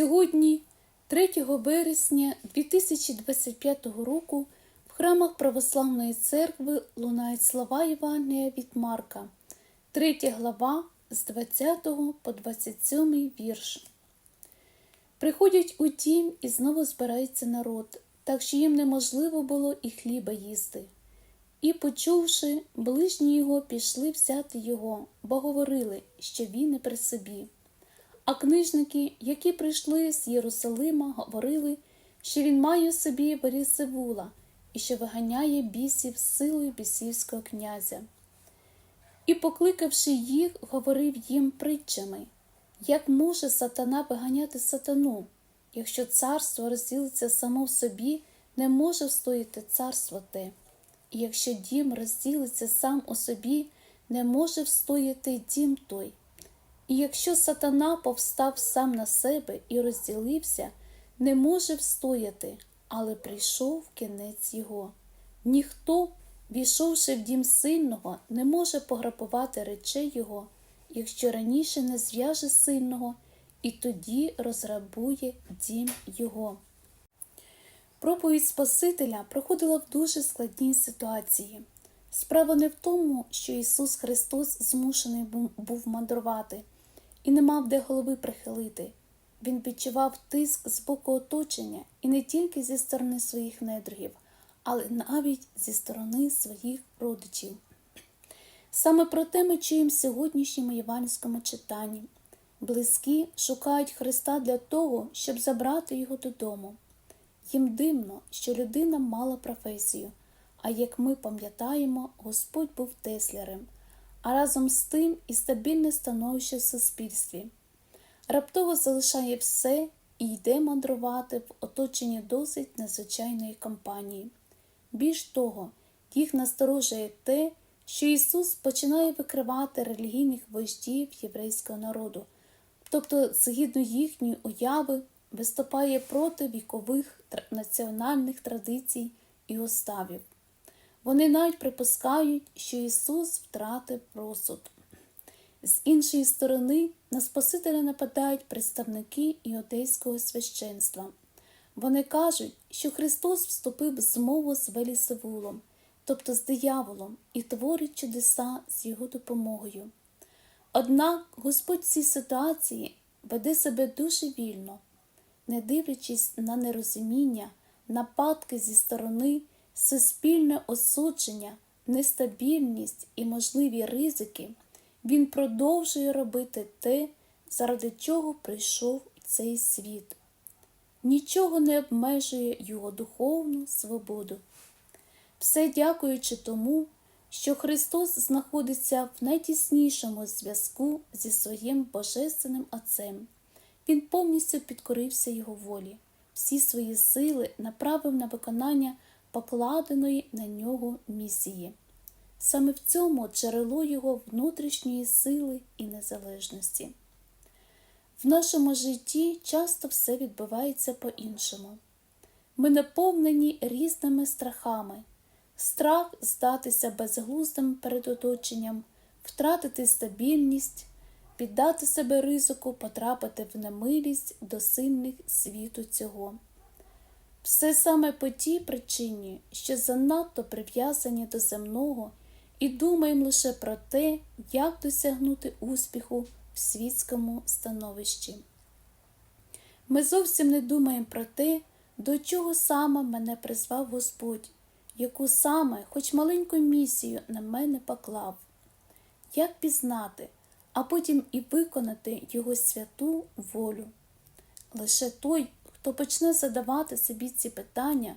Сьогодні, 3 вересня 2025 року, в храмах Православної церкви лунають слова Євангелія від Марка, 3 глава з 20 по 27 вірш. Приходять у дім і знову збирається народ, так що їм неможливо було і хліба їсти. І, почувши, ближні його пішли взяти його, бо говорили, що він не при собі. А книжники, які прийшли з Єрусалима, говорили, що він має у собі Верісевула і що виганяє бісів силою бісівського князя. І, покликавши їх, говорив їм притчами, як може сатана виганяти сатану, якщо царство розділиться само в собі, не може встояти царство те. І якщо дім розділиться сам у собі, не може встояти дім той. І якщо сатана повстав сам на себе і розділився, не може встояти, але прийшов кінець його. Ніхто, війшовши в дім сильного, не може пограбувати речей його, якщо раніше не зв'яже сильного, і тоді розграбує дім його. Проповідь Спасителя проходила в дуже складній ситуації. Справа не в тому, що Ісус Христос змушений був мандрувати і не мав де голови прихилити. Він відчував тиск з боку оточення і не тільки зі сторони своїх недругів, але навіть зі сторони своїх родичів. Саме про те ми чуємо в сьогоднішньому євангельському читанні. Близькі шукають Христа для того, щоб забрати його додому. Їм дивно, що людина мала професію, а як ми пам'ятаємо, Господь був теслярем, а разом з тим і стабільне становище в суспільстві. Раптово залишає все і йде мандрувати в оточенні досить незвичайної компанії. Більш того, їх насторожує те, що Ісус починає викривати релігійних вождів єврейського народу, тобто, згідно їхньої уяви, виступає проти вікових національних традицій і уставів. Вони навіть припускають, що Ісус втратив розсуд. З іншої сторони, на Спасителя нападають представники іудейського священства. Вони кажуть, що Христос вступив в змову з Велісевулом, тобто з дияволом, і творить чудеса з його допомогою. Однак Господь в цій ситуації веде себе дуже вільно не дивлячись на нерозуміння, нападки зі сторони, суспільне осудження, нестабільність і можливі ризики, він продовжує робити те, заради чого прийшов цей світ. Нічого не обмежує його духовну свободу. Все дякуючи тому, що Христос знаходиться в найтіснішому зв'язку зі своїм Божественним Отцем. Він повністю підкорився його волі, всі свої сили направив на виконання покладеної на нього місії. Саме в цьому джерело його внутрішньої сили і незалежності. В нашому житті часто все відбувається по-іншому. Ми наповнені різними страхами, страх здатися безглуздим перед оточенням, втратити стабільність піддати себе ризику, потрапити в немилість до сильних світу цього. Все саме по тій причині, що занадто прив'язані до земного і думаємо лише про те, як досягнути успіху в світському становищі. Ми зовсім не думаємо про те, до чого саме мене призвав Господь, яку саме, хоч маленьку місію на мене поклав. Як пізнати, а потім і виконати Його святу волю. Лише той, хто почне задавати собі ці питання,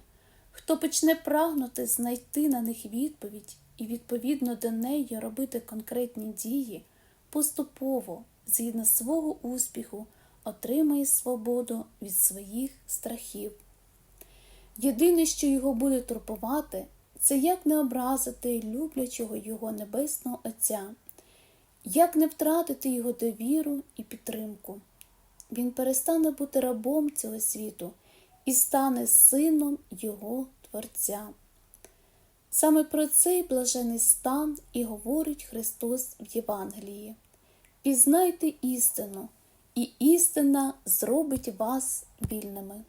хто почне прагнути знайти на них відповідь і відповідно до неї робити конкретні дії, поступово, згідно свого успіху, отримає свободу від своїх страхів. Єдине, що його буде турбувати, це як не образити люблячого його Небесного Отця. Як не втратити його довіру і підтримку? Він перестане бути рабом цього світу і стане сином Його Творця. Саме про цей блажений стан і говорить Христос в Євангелії. Пізнайте істину, і істина зробить вас вільними.